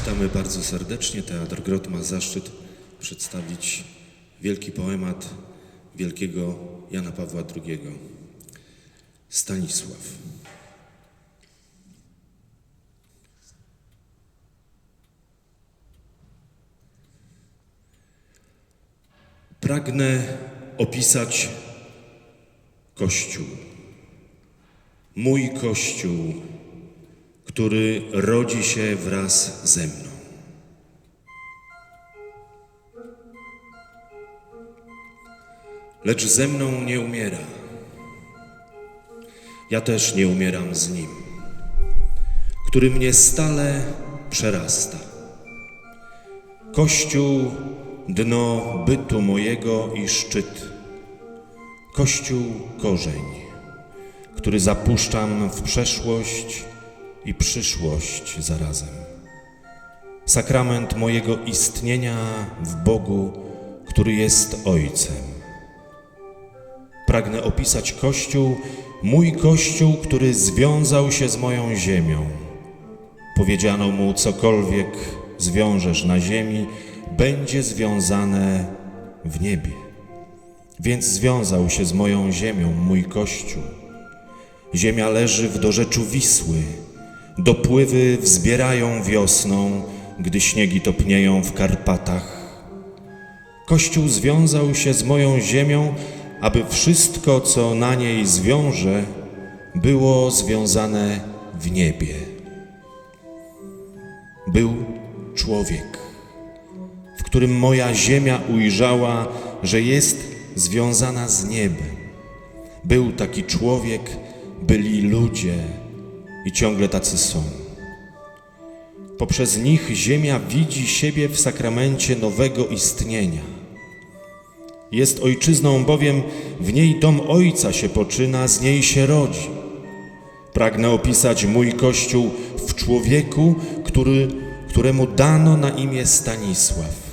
Witamy bardzo serdecznie. Teatr Grot ma zaszczyt przedstawić wielki poemat wielkiego Jana Pawła II. Stanisław. Pragnę opisać Kościół. Mój Kościół, który rodzi się wraz ze mną. Lecz ze mną nie umiera. Ja też nie umieram z nim, który mnie stale przerasta. Kościół, dno bytu mojego i szczyt. Kościół, korzeń, który zapuszczam w przeszłość i przyszłość zarazem. Sakrament mojego istnienia w Bogu, który jest Ojcem. Pragnę opisać Kościół, mój Kościół, który związał się z moją ziemią. Powiedziano mu, cokolwiek zwiążesz na ziemi, będzie związane w niebie. Więc związał się z moją ziemią mój Kościół. Ziemia leży w dorzeczu Wisły, dopływy wzbierają wiosną, gdy śniegi topnieją w Karpatach. Kościół związał się z moją ziemią, aby wszystko, co na niej zwiąże, było związane w niebie. Był człowiek, w którym moja ziemia ujrzała, że jest związana z niebem. Był taki człowiek, byli ludzie i ciągle tacy są. Poprzez nich ziemia widzi siebie w sakramencie nowego istnienia. Jest ojczyzną, bowiem w niej dom Ojca się poczyna, z niej się rodzi. Pragnę opisać mój Kościół w człowieku, który, któremu dano na imię Stanisław.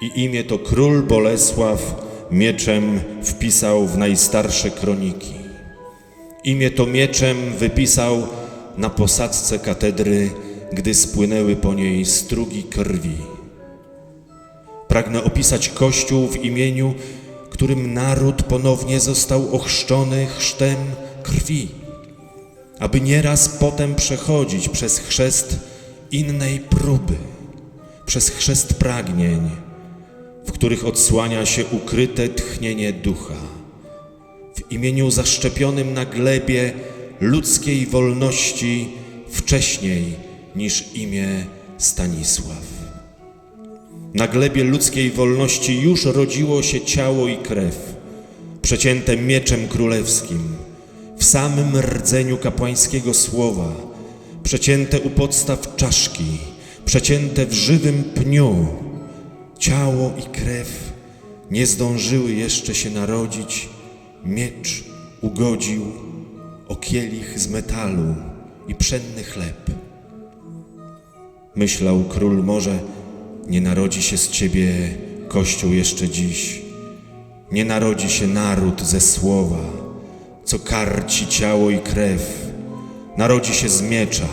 I imię to król Bolesław mieczem wpisał w najstarsze kroniki. Imię to mieczem wypisał na posadzce katedry, gdy spłynęły po niej strugi krwi. Pragnę opisać Kościół w imieniu, którym naród ponownie został ochrzczony chrztem krwi, aby nieraz potem przechodzić przez chrzest innej próby, przez chrzest pragnień, w których odsłania się ukryte tchnienie ducha. W imieniu zaszczepionym na glebie ludzkiej wolności wcześniej niż imię Stanisław. Na glebie ludzkiej wolności już rodziło się ciało i krew, przecięte mieczem królewskim, w samym rdzeniu kapłańskiego słowa, przecięte u podstaw czaszki, przecięte w żywym pniu. Ciało i krew nie zdążyły jeszcze się narodzić, miecz ugodził o kielich z metalu i pszenny chleb. Myślał król, może nie narodzi się z ciebie Kościół jeszcze dziś. Nie narodzi się naród ze słowa, co karci ciało i krew. Narodzi się z miecza,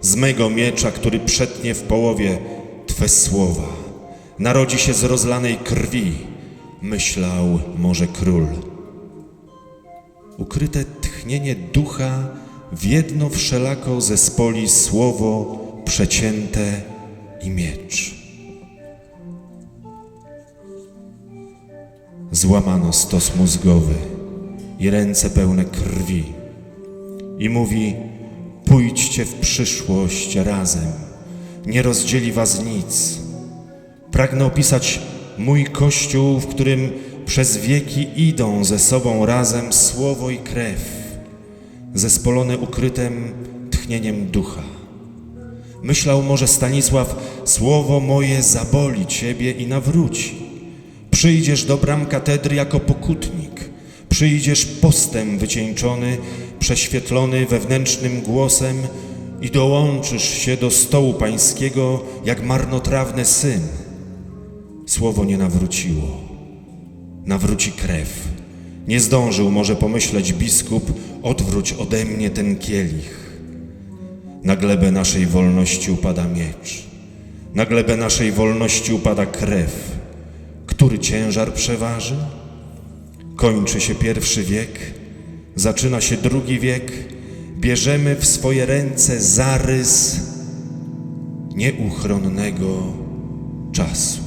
z mego miecza, który przetnie w połowie Twe słowa. Narodzi się z rozlanej krwi, myślał może król. Ukryte tchnienie ducha w jedno wszelako zespoli słowo przecięte i miecz. Złamano stos mózgowy i ręce pełne krwi. I mówi: Pójdźcie w przyszłość razem, nie rozdzieli was nic. Pragnę opisać mój kościół, w którym przez wieki idą ze sobą razem słowo i krew, zespolone ukrytem tchnieniem ducha. Myślał może Stanisław, słowo moje zaboli ciebie i nawróci. Przyjdziesz do bram katedry jako pokutnik, przyjdziesz postem wycieńczony, prześwietlony wewnętrznym głosem i dołączysz się do stołu pańskiego jak marnotrawny syn. Słowo nie nawróciło, nawróci krew. Nie zdążył może pomyśleć biskup, odwróć ode mnie ten kielich. Na glebę naszej wolności upada miecz. Na glebę naszej wolności upada krew. Który ciężar przeważy? Kończy się pierwszy wiek, zaczyna się drugi wiek. Bierzemy w swoje ręce zarys nieuchronnego czasu.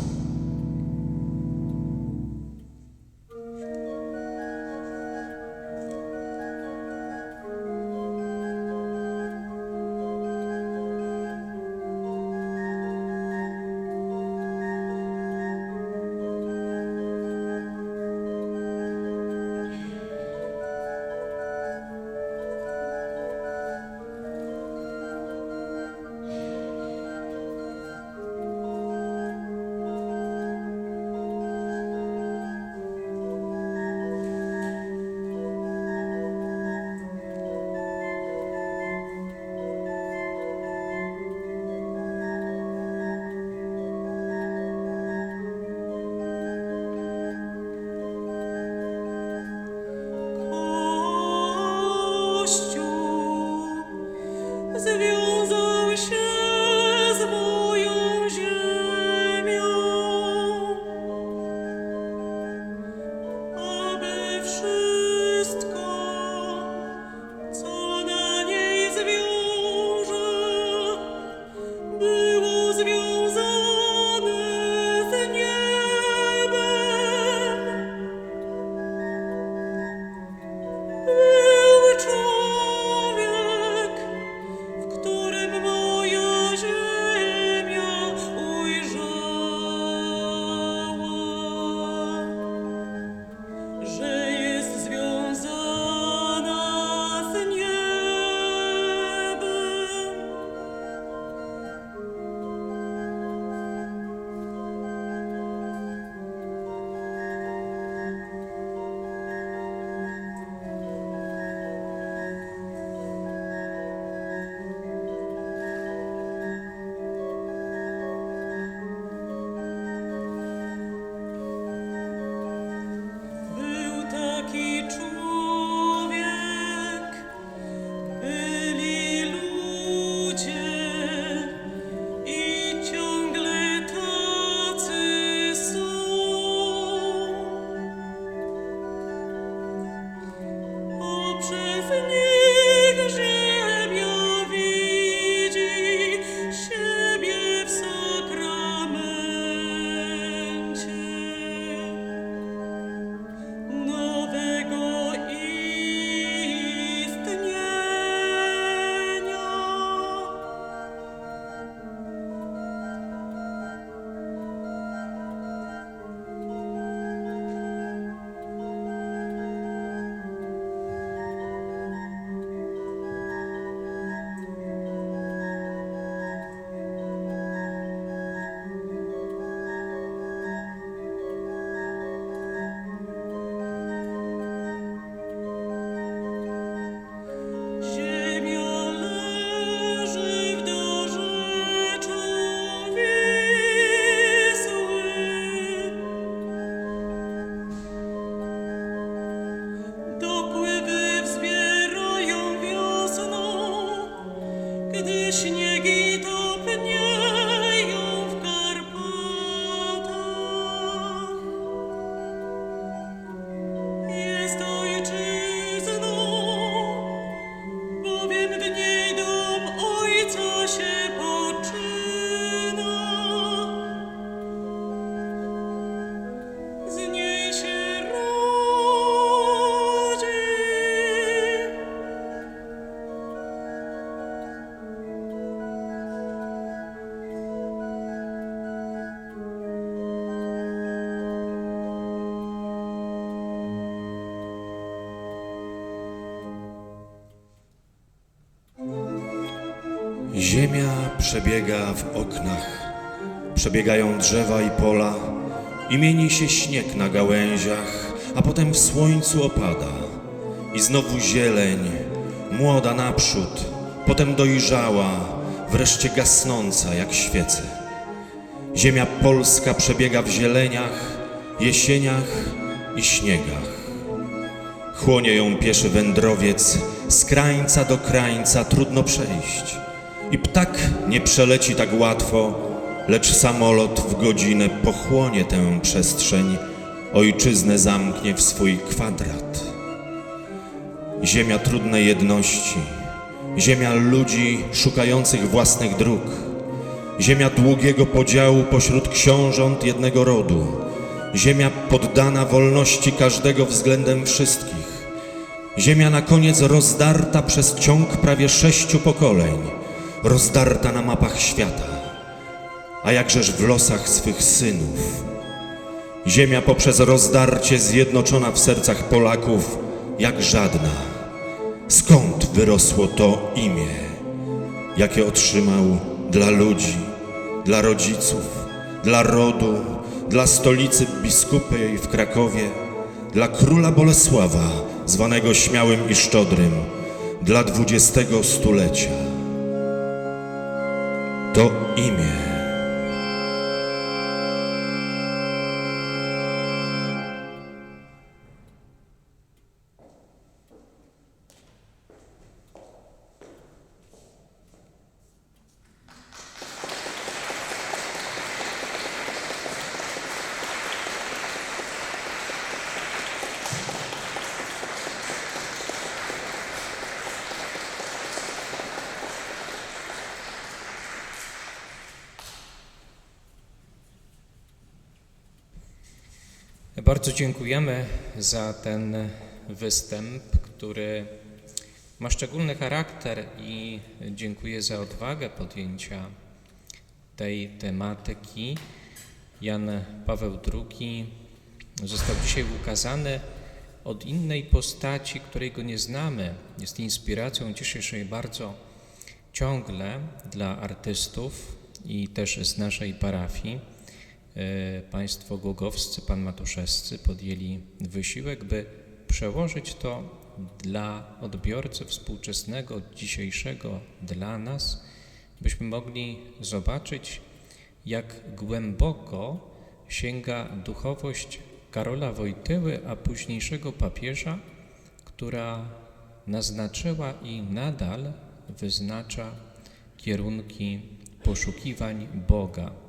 Ziemia przebiega w oknach, przebiegają drzewa i pola, i mieni się śnieg na gałęziach, a potem w słońcu opada. I znowu zieleń, młoda naprzód, potem dojrzała, wreszcie gasnąca jak świece. Ziemia polska przebiega w zieleniach, jesieniach i śniegach. Chłonie ją pieszy wędrowiec, z krańca do krańca trudno przejść. I ptak nie przeleci tak łatwo, lecz samolot w godzinę pochłonie tę przestrzeń, ojczyznę zamknie w swój kwadrat. Ziemia trudnej jedności, ziemia ludzi szukających własnych dróg, ziemia długiego podziału pośród książąt jednego rodu, ziemia poddana wolności każdego względem wszystkich, ziemia na koniec rozdarta przez ciąg prawie sześciu pokoleń, rozdarta na mapach świata, a jakżeż w losach swych synów. Ziemia poprzez rozdarcie zjednoczona w sercach Polaków jak żadna. Skąd wyrosło to imię, jakie otrzymał dla ludzi, dla rodziców, dla rodu, dla stolicy biskupej w Krakowie, dla króla Bolesława, zwanego śmiałym i szczodrym, dla dwudziestego stulecia? To imię. Bardzo dziękujemy za ten występ, który ma szczególny charakter i dziękuję za odwagę podjęcia tej tematyki. Jan Paweł II został dzisiaj ukazany od innej postaci, której go nie znamy. Jest inspiracją dzisiejszej bardzo ciągle dla artystów i też z naszej parafii. E, Państwo głogowscy, pan Matuszewscy podjęli wysiłek, by przełożyć to dla odbiorcy współczesnego, dzisiejszego, dla nas, byśmy mogli zobaczyć, jak głęboko sięga duchowość Karola Wojtyły, a późniejszego papieża, która naznaczyła i nadal wyznacza kierunki poszukiwań Boga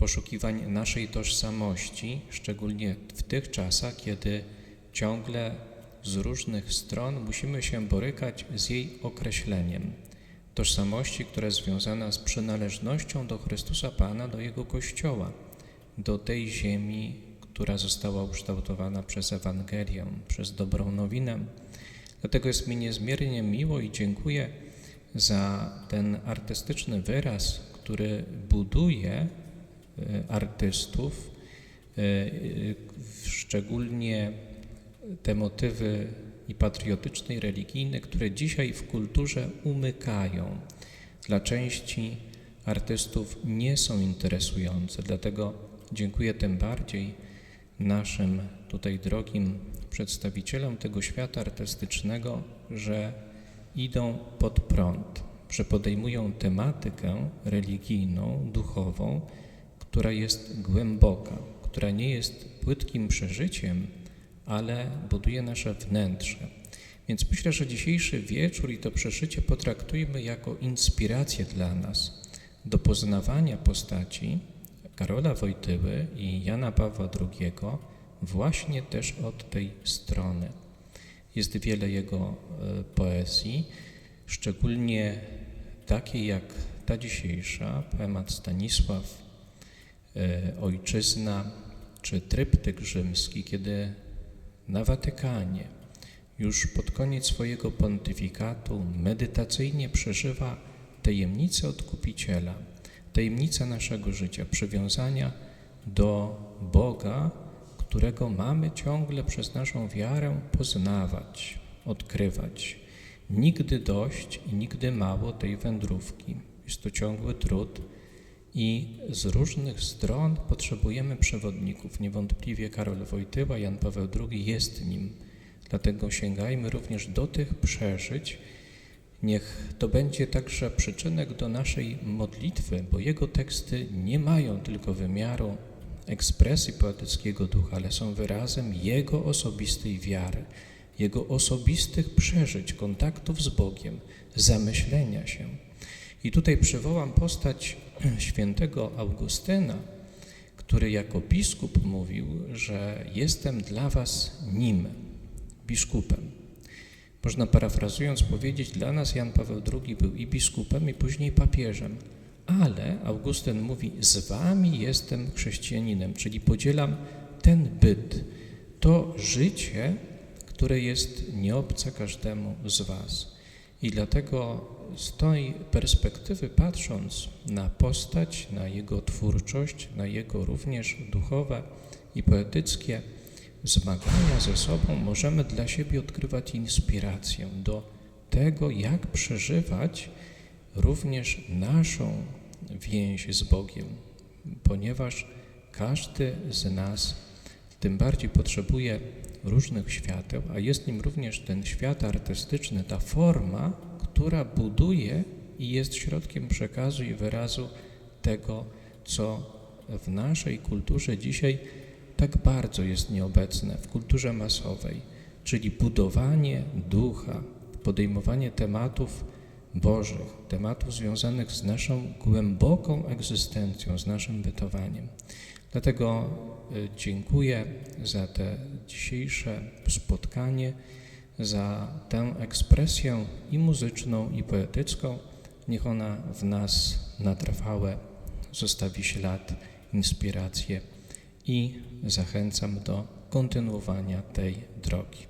poszukiwań naszej tożsamości, szczególnie w tych czasach, kiedy ciągle z różnych stron musimy się borykać z jej określeniem. Tożsamości, która jest związana z przynależnością do Chrystusa Pana, do Jego Kościoła, do tej ziemi, która została ukształtowana przez Ewangelię, przez dobrą nowinę. Dlatego jest mi niezmiernie miło i dziękuję za ten artystyczny wyraz, który buduje artystów, e, e, szczególnie te motywy i patriotyczne, i religijne, które dzisiaj w kulturze umykają. Dla części artystów nie są interesujące, dlatego dziękuję tym bardziej naszym tutaj drogim przedstawicielom tego świata artystycznego, że idą pod prąd, że podejmują tematykę religijną, duchową, która jest głęboka, która nie jest płytkim przeżyciem, ale buduje nasze wnętrze. Więc myślę, że dzisiejszy wieczór i to przeżycie potraktujmy jako inspirację dla nas do poznawania postaci Karola Wojtyły i Jana Pawła II właśnie też od tej strony. Jest wiele jego e, poezji, szczególnie takiej jak ta dzisiejsza, poemat Stanisław, Ojczyzna czy Tryptyk rzymski, kiedy na Watykanie już pod koniec swojego pontyfikatu medytacyjnie przeżywa tajemnicę Odkupiciela, tajemnicę naszego życia, przywiązania do Boga, którego mamy ciągle przez naszą wiarę poznawać, odkrywać. Nigdy dość i nigdy mało tej wędrówki. Jest to ciągły trud i z różnych stron potrzebujemy przewodników. Niewątpliwie Karol Wojtyła, Jan Paweł II jest nim. Dlatego sięgajmy również do tych przeżyć. Niech to będzie także przyczynek do naszej modlitwy, bo jego teksty nie mają tylko wymiaru ekspresji poetyckiego ducha, ale są wyrazem jego osobistej wiary, jego osobistych przeżyć, kontaktów z Bogiem, zamyślenia się. I tutaj przywołam postać świętego Augustyna, który jako biskup mówił, że jestem dla was nim, biskupem. Można parafrazując powiedzieć, dla nas Jan Paweł II był i biskupem, i później papieżem. Ale Augustyn mówi, z wami jestem chrześcijaninem, czyli podzielam ten byt, to życie, które jest nieobce każdemu z was. I dlatego z tej perspektywy patrząc na postać, na jego twórczość, na jego również duchowe i poetyckie zmagania ze sobą, możemy dla siebie odkrywać inspirację do tego, jak przeżywać również naszą więź z Bogiem, ponieważ każdy z nas tym bardziej potrzebuje różnych świateł, a jest nim również ten świat artystyczny, ta forma, która buduje i jest środkiem przekazu i wyrazu tego, co w naszej kulturze dzisiaj tak bardzo jest nieobecne, w kulturze masowej, czyli budowanie ducha, podejmowanie tematów Bożych, tematów związanych z naszą głęboką egzystencją, z naszym bytowaniem. Dlatego y, dziękuję za te dzisiejsze spotkanie, za tę ekspresję i muzyczną, i poetycką. Niech ona w nas na trwałe zostawi ślad, inspirację i zachęcam do kontynuowania tej drogi.